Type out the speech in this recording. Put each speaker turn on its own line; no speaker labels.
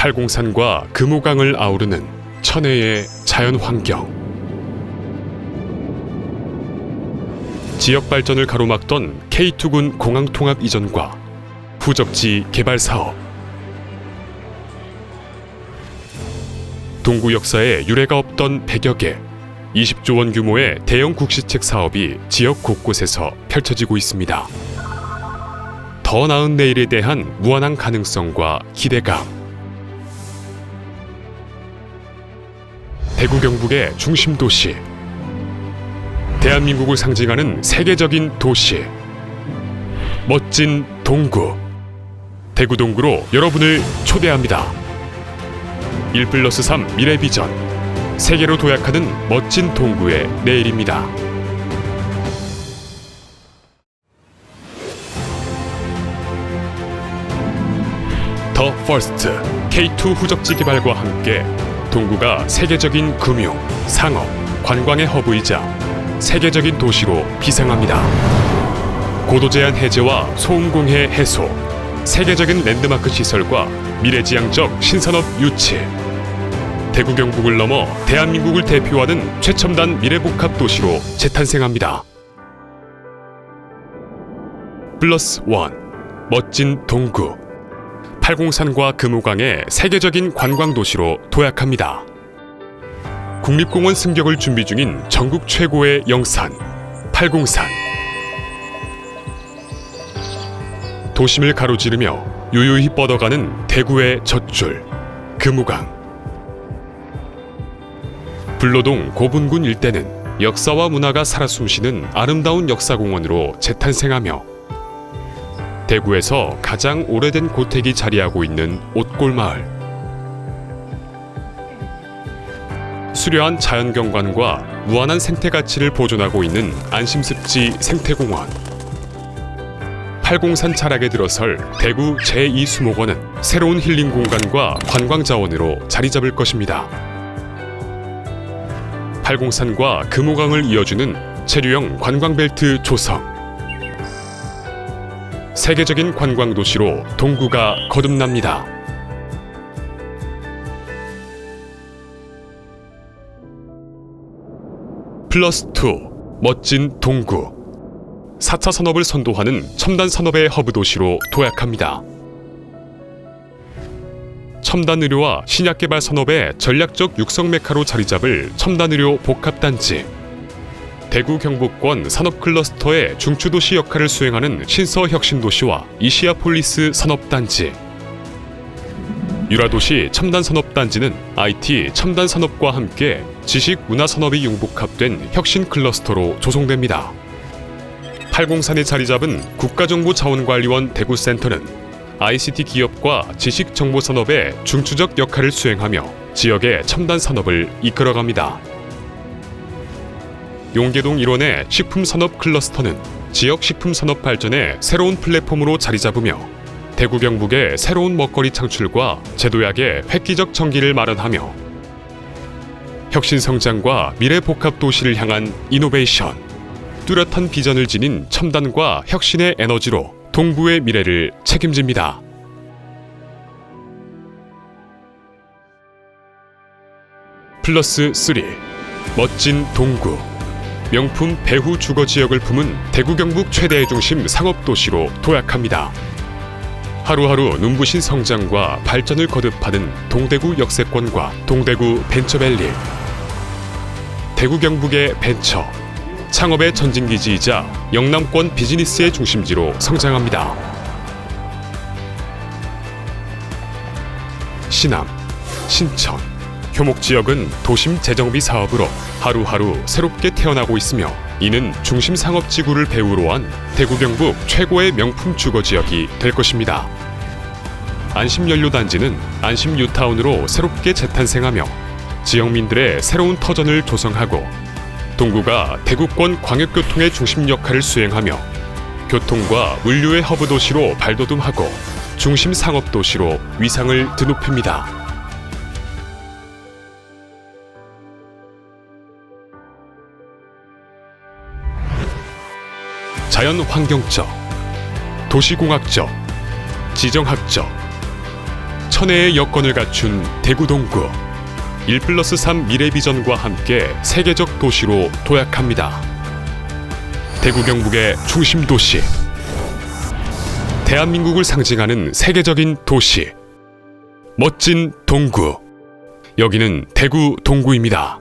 팔공산과 금호강을 아우르는 천혜의 자연 환경. 지역 발전을 가로막던 K2군 공항 통합 이전과 후적지 개발 사업. 동구 역사에 유례가 없던 100여 개, 20조 원 규모의 대형 국시책 사업이 지역 곳곳에서 펼쳐지고 있습니다. 더 나은 내일에 대한 무한한 가능성과 기대감. 대구 경북의 중심 도시. 대한민국을 상징하는 세계적인 도시. 멋진 동구. 대구 동구로 여러분을 초대합니다. 1 플러스 3 미래 비전. 세계로 도약하는 멋진 동구의 내일입니다. 더 퍼스트 K2 후적지 개발과 함께 동구가 세계적인 금융, 상업, 관광의 허브이자 세계적인 도시로 비상합니다. 고도 제한 해제와 소음 공해 해소, 세계적인 랜드마크 시설과 미래지향적 신산업 유치. 대구 경북을 넘어 대한민국을 대표하는 최첨단 미래복합 도시로 재탄생합니다. 플러스 원 멋진 동구. 팔공산과 금호강의 세계적인 관광 도시로 도약합니다. 국립공원 승격을 준비 중인 전국 최고의 영산 팔공산. 도심을 가로지르며 유유히 뻗어가는 대구의 젖줄 금호강. 불로동 고분군 일대는 역사와 문화가 살아 숨쉬는 아름다운 역사공원으로 재탄생하며 대구에서 가장 오래된 고택이 자리하고 있는 옷골마을. 수려한 자연경관과 무한한 생태 가치를 보존하고 있는 안심습지 생태공원. 팔공산 차락에 들어설 대구 제2수목원은 새로운 힐링 공간과 관광 자원으로 자리 잡을 것입니다. 팔공산과 금호강을 이어주는 체류형 관광벨트 조성. 세계적인 관광 도시로 동구가 거듭납니다. 플러스 2 멋진 동구 4차 산업을 선도하는 첨단 산업의 허브 도시로 도약합니다. 첨단 의료와 신약 개발 산업의 전략적 육성 메카로 자리 잡을 첨단 의료 복합 단지 대구 경북권 산업 클러스터의 중추도시 역할을 수행하는 신서 혁신도시와 이시아폴리스 산업단지 유라도시 첨단산업단지는 IT 첨단산업과 함께 지식 문화산업이 융복합된 혁신 클러스터로 조성됩니다. 팔공산에 자리 잡은 국가정보자원관리원 대구센터는 ICT 기업과 지식정보산업의 중추적 역할을 수행하며 지역의 첨단산업을 이끌어갑니다. 용계동 일원의 식품산업 클러스터는 지역 식품산업 발전의 새로운 플랫폼으로 자리 잡으며 대구 경북의 새로운 먹거리 창출과 제도약의 획기적 전기를 마련하며 혁신 성장과 미래 복합 도시를 향한 이노베이션 뚜렷한 비전을 지닌 첨단과 혁신의 에너지로 동구의 미래를 책임집니다. 플러스 3 멋진 동구 명품 배후 주거 지역을 품은 대구 경북 최대의 중심 상업 도시로 도약합니다. 하루하루 눈부신 성장과 발전을 거듭하는 동대구 역세권과 동대구 벤처밸리 대구 경북의 벤처 창업의 전진기지이자 영남권 비즈니스의 중심지로 성장합니다. 신암, 신천, 효목 지역은 도심 재정비 사업으로 하루하루 새롭게 태어나고 있으며 이는 중심 상업 지구를 배후로 한 대구 경북 최고의 명품 주거 지역이 될 것입니다. 안심연료 단지는 안심 뉴타운으로 새롭게 재탄생하며 지역민들의 새로운 터전을 조성하고 동구가 대구권 광역교통의 중심 역할을 수행하며 교통과 물류의 허브 도시로 발돋움하고 중심 상업 도시로 위상을 드높입니다. 자연 환경적, 도시공학적, 지정학적, 천혜의 여건을 갖춘 대구 동구 1 플러스 3 미래 비전과 함께 세계적 도시로 도약합니다. 대구 경북의 중심 도시 대한민국을 상징하는 세계적인 도시 멋진 동구 여기는 대구 동구입니다.